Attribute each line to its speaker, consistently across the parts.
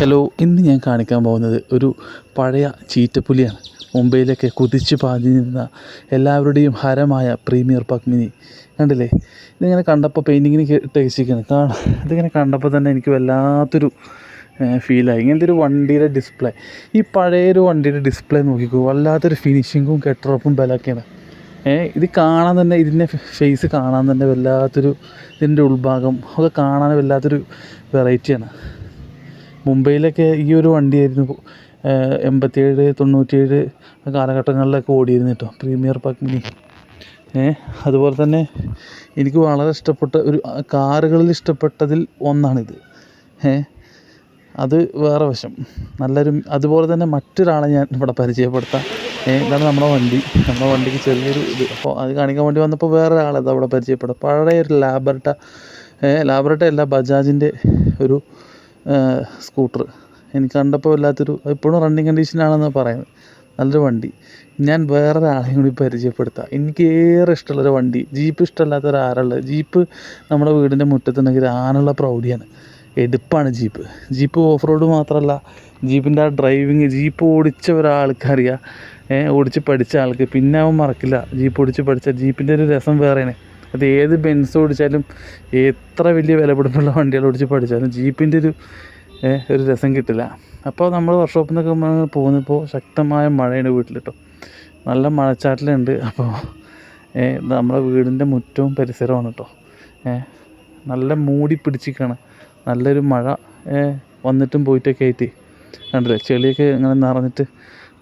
Speaker 1: Hello ഇന്ന് ഞാൻ കാണിക്കാൻ പോകുന്നത് ഒരു പഴയ ചീറ്റപ്പുലിയാണ്. മുംബൈയിലൊക്കെ കുതിച്ച് പാഞ്ഞിരുന്ന എല്ലാവരുടെയും ഹരമായ പ്രീമിയർ പത്മിനി. കണ്ടില്ലേ? ഇതിങ്ങനെ കണ്ടപ്പോൾ പെയിന്റിങ്ങിന് ടേസ്റ്റിക്കാണ് കാണാം. ഇതിങ്ങനെ കണ്ടപ്പോൾ തന്നെ എനിക്ക് വല്ലാത്തൊരു ഫീലായി. ഇങ്ങനത്തെ ഒരു വണ്ടിയുടെ ഡിസ്പ്ലേ. ഈ പഴയൊരു വണ്ടിയുടെ ഡിസ്പ്ലേ നോക്കിക്കോ. വല്ലാത്തൊരു ഫിനിഷിങ്ങും കെട്ടുറപ്പും ബലമൊക്കെയാണ് ഏഹ് ഇത് കാണാൻ തന്നെ ഇതിന്റെ ഫേസ് കാണാൻ തന്നെ വല്ലാത്തൊരു ഇതിന്റെ ഉൾഭാഗം ഒക്കെ കാണാൻ വല്ലാത്തൊരു വെറൈറ്റിയാണ്. മുംബൈയിലൊക്കെ ഈ ഒരു വണ്ടിയായിരുന്നു. എൺപത്തിയേഴ് തൊണ്ണൂറ്റിയേഴ് കാലഘട്ടങ്ങളിലൊക്കെ ഓടിയിരുന്നു കേട്ടോ. പ്രീമിയർ പത്മിനി ഏ അതുപോലെ തന്നെ എനിക്ക് വളരെ ഇഷ്ടപ്പെട്ട ഒരു കാറുകളിൽ ഇഷ്ടപ്പെട്ടതിൽ ഒന്നാണിത്. അത് വേറെ വശം. നല്ലൊരു അതുപോലെ തന്നെ മറ്റൊരാളെ ഞാൻ ഇവിടെ പരിചയപ്പെടുത്താം. ഇതാണ് നമ്മുടെ വണ്ടി. നമ്മുടെ വണ്ടിക്ക് ചെറിയൊരു ഇത്. അപ്പോൾ അത് കാണിക്കാൻ വേണ്ടി വന്നപ്പോൾ വേറെ ഒരാളെ ഇതാ പരിചയപ്പെടാം പരിചയപ്പെടും പഴയ ഒരു ലാബർട്ട ലാബർട്ട അല്ല ബജാജിന്റെ ഒരു സ്കൂട്ടർ. എനിക്ക് കണ്ടപ്പോൾ വല്ലാത്തൊരു ഇപ്പോഴും റണ്ണിങ് കണ്ടീഷനാണെന്ന് പറയുന്നത്. നല്ലൊരു വണ്ടി. ഞാൻ വേറൊരാളെയും കൂടി പരിചയപ്പെടുത്താം. എനിക്ക് ഏറെ ഇഷ്ടമുള്ളൊരു വണ്ടി. ജീപ്പ് ഇഷ്ടമല്ലാത്ത ആരുള്ളത് ജീപ്പ് നമ്മുടെ വീടിന്റെ മുറ്റത്തുണ്ടെങ്കിൽ ആനുള്ള പ്രൗഢിയാണ്. എടുപ്പാണ് ജീപ്പ്. ജീപ്പ് ഓഫ് റോഡ് മാത്രമല്ല ജീപ്പിന്റെ ആ ഡ്രൈവിങ് ജീപ്പ് ഓടിച്ച ഒരാൾക്കറിയാം. ഓടിച്ച് പഠിച്ച ആൾക്ക്. പിന്നെ അവൻ മറക്കില്ല. ജീപ്പ് ഓടിച്ച് പഠിച്ച ജീപ്പിന്റെ ഒരു രസം വേറെയാണ്. അത് ഏത് ബെൻസ് ഓടിച്ചാലും എത്ര വലിയ വിലപിടിപ്പുള്ള വണ്ടികൾ ഓടിച്ച് പഠിച്ചാലും ജീപ്പിന്റെ ഒരു ഒരു രസം കിട്ടില്ല. അപ്പോൾ നമ്മൾ വർക്ക്ഷോപ്പിൽ നിന്നൊക്കെ പോകുന്നപ്പോൾ ശക്തമായ മഴയാണ് വീട്ടിൽ കേട്ടോ നല്ല മഴച്ചാറ്റലുണ്ട്. അപ്പോൾ നമ്മുടെ വീടിന്റെ മുറ്റവും പരിസരമാണ് കേട്ടോ നല്ല മൂടി പിടിച്ചിരിക്കുകയാണ് നല്ലൊരു മഴ വന്നിട്ടും പോയിട്ടൊക്കെ ആയിട്ട് കണ്ടില്ലേ? ചെളിയൊക്കെ ഇങ്ങനെ നിറഞ്ഞിട്ട്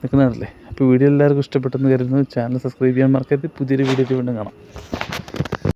Speaker 1: നിൽക്കുന്നതല്ലേ അപ്പോൾ വീഡിയോ എല്ലാവർക്കും ഇഷ്ടപ്പെട്ടെന്ന് കരുതുന്നു. ചാനൽ സബ്സ്ക്രൈബ് ചെയ്യാൻ മറക്കരുത്. പുതിയൊരു വീഡിയോ വീണ്ടും കാണാം.